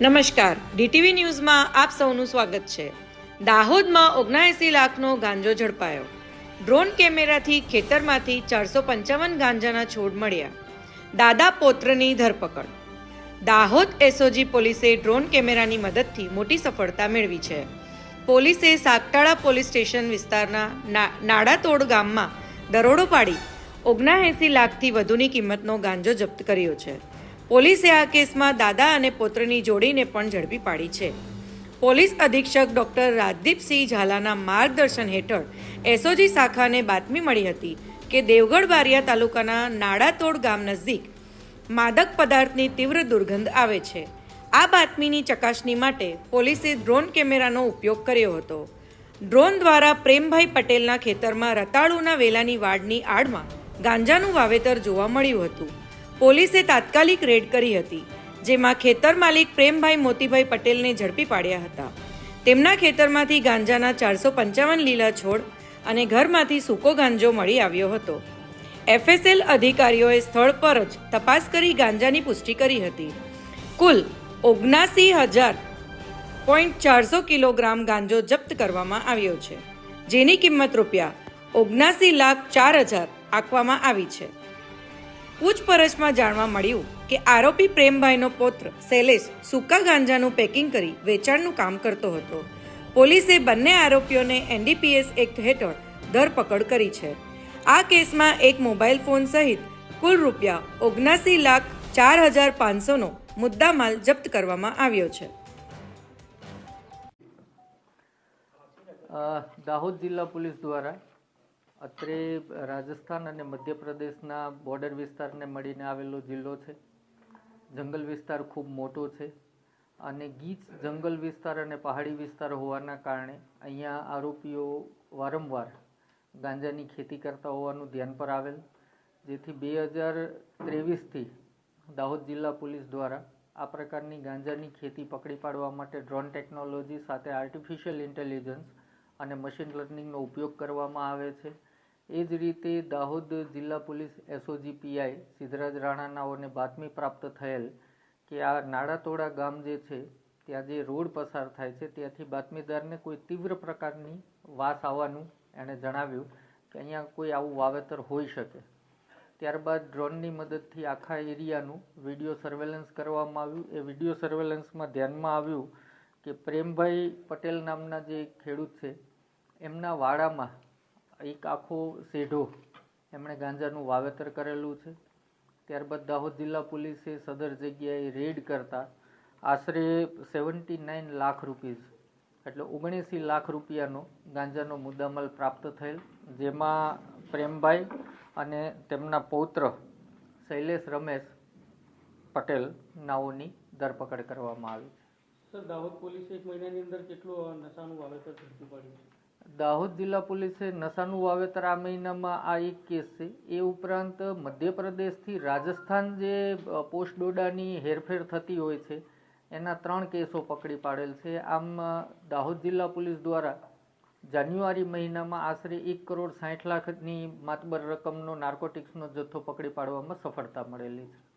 નમસ્કાર. ડીટીવી ન્યૂઝમાં આપ સૌનું સ્વાગત છે. દાહોદમાં ઓગણએંસી લાખનો ગાંજો ઝડપાયો. ડ્રોન કેમેરાથી ખેતરમાંથી ચારસો પંચાવન ગાંજાના છોડ મળ્યા. દાદા પોત્રની ધરપકડ. દાહોદ એસઓજી પોલીસે ડ્રોન કેમેરાની મદદથી મોટી સફળતા મેળવી છે. પોલીસે સાગટાળા પોલીસ સ્ટેશન વિસ્તારના નાડાતોડ ગામમાં દરોડો પાડી ઓગણએંસી લાખથી વધુની કિંમતનો ગાંજો જપ્ત કર્યો છે. પોલીસે આ કેસમાં દાદા અને પુત્રની જોડીને પણ ઝડપી પાડી છે. પોલીસ અધિક્ષક ડોક્ટર રાજદીપસિંહ ઝાલાના માર્ગદર્શન હેઠળ એસઓજી શાખાને બાતમી મળી હતી કે દેવગઢ બારિયા તાલુકાના નાડાતોડ ગામ નજીક માદક પદાર્થની તીવ્ર દુર્ગંધ આવે છે. આ બાતમીની ચકાસણી માટે પોલીસે ડ્રોન કેમેરાનો ઉપયોગ કર્યો હતો. ડ્રોન દ્વારા પ્રેમભાઈ પટેલના ખેતરમાં રતાળુના વેલાની વાડની આડમાં ગાંજાનું વાવેતર જોવા મળ્યું હતું. પોલીસે તાત્કાલિક રેડ કરી હતી, જેમાં ખેતર માલિક પ્રેમભાઈ મોતીભાઈ પટેલને ઝડપી પાડ્યા હતા. તેમના ખેતરમાંથી ગાંજાના ચારસો પંચાવન લીલા છોડ અને ઘરમાંથી સૂકો ગાંજો મળી આવ્યો હતો. એફએસએલ અધિકારીઓએ સ્થળ પર જ તપાસ કરી ગાંજાની પુષ્ટિ કરી હતી. કુલ ઓગણાસી હજાર પોઈન્ટ ચારસો કિલોગ્રામ ગાંજો જપ્ત કરવામાં આવ્યો છે, જેની કિંમત રૂપિયા ઓગણાસી લાખ ચાર હજાર આંકવામાં આવી છે. પૂછપરછમાં જાણવા મળ્યું કે આરોપી પ્રેમભાઈનો પૌત્ર શૈલેષ સૂકા ગાંજાનું પેકિંગ કરી વેચાણનું કામ કરતો હતો. પોલીસે બંને આરોપીઓને એનડીપીએસ એક્ટ હેઠળ ધરપકડ કરી છે. આ કેસમાં એક મોબાઈલ ફોન સહિત કુલ રૂપિયા ઓગણાસી લાખ ચાર હજાર પાંચસોનો મુદ્દામાલ જપ્ત કરવામાં આવ્યો છે. દાહોદ જિલ્લા પોલીસ દ્વારા અત્રે રાજસ્થાન અને મધ્યપ્રદેશના બોર્ડર વિસ્તારને મળીને આવેલો જિલ્લો છે. જંગલ વિસ્તાર ખૂબ મોટો છે અને ગીચ જંગલ વિસ્તાર અને પહાડી વિસ્તાર હોવાના કારણે અહીંયા આરોપીઓ વારંવાર ગાંજાની ખેતી કરતા હોવાનું ધ્યાન પર આવેલ. જેથી બે હજાર ત્રેવીસથી દાહોદ જિલ્લા પોલીસ દ્વારા આ પ્રકારની ગાંજાની ખેતી પકડી પાડવા માટે ડ્રોન ટેકનોલોજી સાથે આર્ટિફિશિયલ ઇન્ટેલિજન્સ અને મશીન લર્નિંગનો ઉપયોગ કરવામાં આવે છે. એ જ રીતે દાહોદ જિલ્લા પોલીસ એસઓજી પીઆઈ સિદ્ધરાજ રાણાનાઓને બાતમી પ્રાપ્ત થયેલ કે આ નાળાતોડા ગામ જે છે, ત્યાં જે રોડ પસાર થાય છે, ત્યાંથી બાતમીદારને કોઈ તીવ્ર પ્રકારની વાસ આવવાનું એણે જણાવ્યું કે અહીંયા કોઈ આવું વાવેતર હોઈ શકે. ત્યારબાદ ડ્રોનની મદદથી આખા એરિયાનું વીડિયો સર્વેલન્સ કરવામાં આવ્યું. એ વીડિયો સર્વેલન્સમાં ધ્યાનમાં આવ્યું કે પ્રેમભાઈ પટેલ નામના જે ખેડૂત છે, એમના વાડામાં એક આખો શેઢો એમણે ગાંજાનું વાવેતર કરેલું છે. ત્યારબાદ દાહોદ જિલ્લા પોલીસે સદર જગ્યાએ રેડ કરતા આશરે સેવન્ટી નાઇન લાખ રૂપીઝ એટલે ઓગણીસી લાખ રૂપિયાનો ગાંજાનો મુદ્દામાલ પ્રાપ્ત થયેલ, જેમાં પ્રેમભાઈ અને તેમના પૌત્ર શૈલેષ રમેશ પટેલ નાઓની ધરપકડ કરવામાં આવી છે. સર, દાહોદ પોલીસે એક મહિનાની અંદર કેટલું નશાનું વાવેતર ઝડપી પાડ્યું છે? દાહોદ જિલ્લા પોલીસે નશાનું વાવેતર આ મહિનામાં આ એક કેસ છે. એ ઉપરાંત મધ્યપ્રદેશથી રાજસ્થાન જે પોસ્ટ ડોડાની હેરફેર થતી હોય છે, એના ત્રણ કેસો પકડી પાડેલ છે. આમ દાહોદ જિલ્લા પોલીસ દ્વારા જાન્યુઆરી મહિનામાં આશરે એક કરોડ સાઠ લાખની માતબર રકમનો નાર્કોટિક્સનો જથ્થો પકડી પાડવામાં સફળતા મળેલી છે.